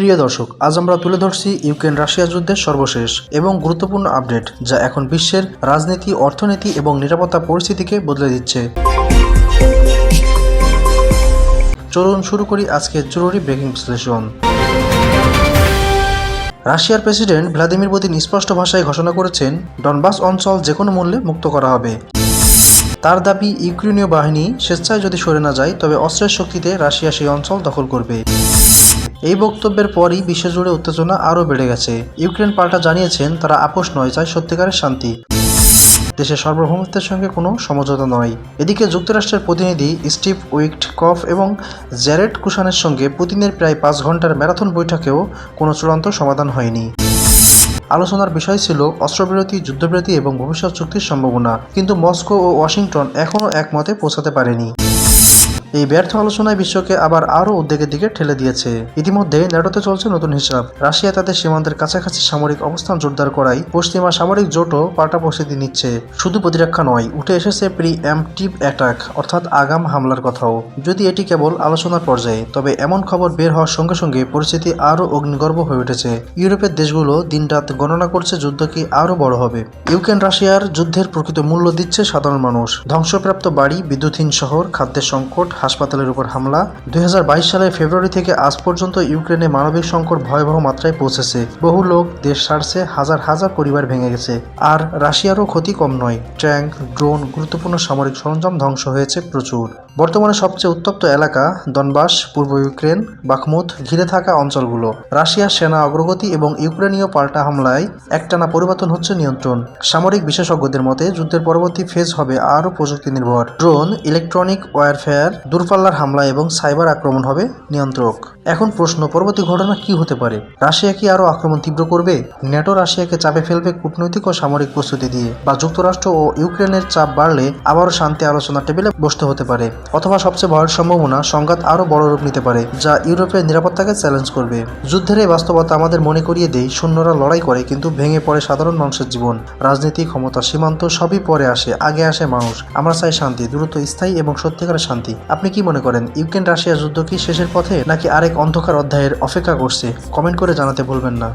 প্রিয় দর্শক, আজ আমরা তুলে ধরছি ইউক্রেন রাশিয়া যুদ্ধের সর্বশেষ এবং গুরুত্বপূর্ণ আপডেট যা এখন বিশ্বের রাজনীতি, অর্থনীতি এবং নিরাপত্তা পরিস্থিতিকে বদলে দিচ্ছে। চলুন শুরু করি আজকের জরুরি ব্রেকিং বিশ্লেষণ। রাশিয়ার প্রেসিডেন্ট ভ্লাদিমির পুতিন স্পষ্ট ভাষায় ঘোষণা করেছেন, ডনবাস অঞ্চল যে কোনো মূল্যে মুক্ত করা হবে। তার দাবি, ইউক্রেনীয় বাহিনী স্বেচ্ছায় যদি সরে না যায়, তবে অস্ত্রের শক্তিতে রাশিয়া সেই অঞ্চল দখল করবে। এই বক্তব্যের পরই বিশ্বজুড়ে উত্তেজনা আরও বেড়ে গেছে। ইউক্রেন পাল্টা জানিয়েছেন, তারা আপোষ নয়, চায় সত্যিকারের শান্তি। দেশের সার্বভৌমত্বের সঙ্গে কোনো সমঝোতা নয়। এদিকে যুক্তরাষ্ট্রের প্রতিনিধি স্টিভ উইকট কফ এবং জ্যারেড কুশানের সঙ্গে পুতিনের প্রায় পাঁচ ঘণ্টার ম্যারাথন বৈঠকেও কোনো চূড়ান্ত সমাধান হয়নি। আলোচনার বিষয় ছিল অস্ত্রবিরতি, যুদ্ধবিরতি এবং ভবিষ্যৎ চুক্তির সম্ভাবনা। কিন্তু মস্কো ও ওয়াশিংটন এখনও একমতে পৌঁছাতে পারেনি। এই ব্যর্থ আলোচনায় বিশ্বকে আবার আরও উদ্বেগের দিকে ঠেলে দিয়েছে। ইতিমধ্যে ন্যাটোতে চলছে নতুন হিসাব। রাশিয়া তাদের সীমান্তের কাছাকাছি সামরিক অবস্থান জোরদার করায় পশ্চিমা সামরিক জোটও পাল্টা প্রস্তুতি নিচ্ছে। শুধু প্রতিরক্ষা নয়, উঠে এসেছে প্রি এম অ্যাম্পটিভ অ্যাটাক, অর্থাৎ আগাম হামলার কথাও। যদি এটি কেবল আলোচনার পর্যায়ে, তবে এমন খবর বের হওয়ার সঙ্গে সঙ্গে পরিস্থিতি আরও অগ্নিগর্ভ হয়ে উঠেছে। ইউরোপের দেশগুলো দিনরাত গণনা করছে যুদ্ধ কি আরও বড় হবে। ইউক্রেন রাশিয়ার যুদ্ধের প্রকৃত মূল্য দিচ্ছে সাধারণ মানুষ। ধ্বংসপ্রাপ্ত বাড়ি, বিদ্যুৎহীন শহর, খাদ্যের সংকট হাসপাতালের উপর হামলা। দুই হাজার বাইশ সালের ফেব্রুয়ারি থেকে আজ পর্যন্ত ইউক্রেনে মানবিক সংকট ভয়াবহ মাত্রায় পৌঁছেছে। বহু লোক দেশ ছাড়ছে, হাজার হাজার পরিবার ভেঙে গেছে। আর রাশিয়ারও ক্ষতি কম নয়। ট্যাঙ্ক, ড্রোন, গুরুত্বপূর্ণ সামরিক সরঞ্জাম ধ্বংস হয়েছে প্রচুর। বর্তমানে সবচেয়ে উত্তপ্ত এলাকা দনবাস, পূর্ব ইউক্রেন বাখমুদ ঘিরে থাকা অঞ্চলগুলো। রাশিয়ার সেনা অগ্রগতি এবং ইউক্রেনীয় পাল্টা হামলায় একটানা পরিবর্তন হচ্ছে নিয়ন্ত্রণ। সামরিক বিশেষজ্ঞদের মতে, যুদ্ধের পরবর্তী ফেজ হবে আরও প্রযুক্তি নির্ভর ড্রোন, ইলেকট্রনিক ওয়ারফেয়ার দূরপাল্লার হামলা এবং সাইবার আক্রমণ হবে নিয়ন্ত্রক। এখন প্রশ্ন, পরবর্তী ঘটনা কি হতে পারে? রাশিয়া কি আরও আক্রমণ তীব্র করবে? ন্যাটো রাশিয়াকে চাপে ফেলবে কূটনৈতিক ও সামরিক প্রস্তুতি দিয়ে, বা যুক্তরাষ্ট্র ও ইউক্রেনের চাপ বাড়লে আবারও শান্তি আলোচনা টেবিলে বসতে হতে পারে, অথবা সবচেয়ে ভয়ের সম্ভাবনা, সংঘাত আরও বড় রূপ নিতে পারে, যা ইউরোপের নিরাপত্তাকে চ্যালেঞ্জ করবে। যুদ্ধের এই বাস্তবতা আমাদের মনে করিয়ে দেয়, সৈন্যরা লড়াই করে, কিন্তু ভেঙে পড়ে সাধারণ মানুষের জীবন। রাজনীতি, ক্ষমতা সীমান্ত সবই পরে আসে, আগে আসে মানুষ। আমরা চাই শান্তি, দ্রুত, স্থায়ী এবং সত্যিকারের শান্তি। আপনি কি মনে করেন, ইউক্রেন রাশিয়া যুদ্ধ কি শেষের পথে, নাকি আরেক অন্ধকার অধ্যায়ের অপেক্ষা করছে? কমেন্ট করে জানাতে ভুলবেন না।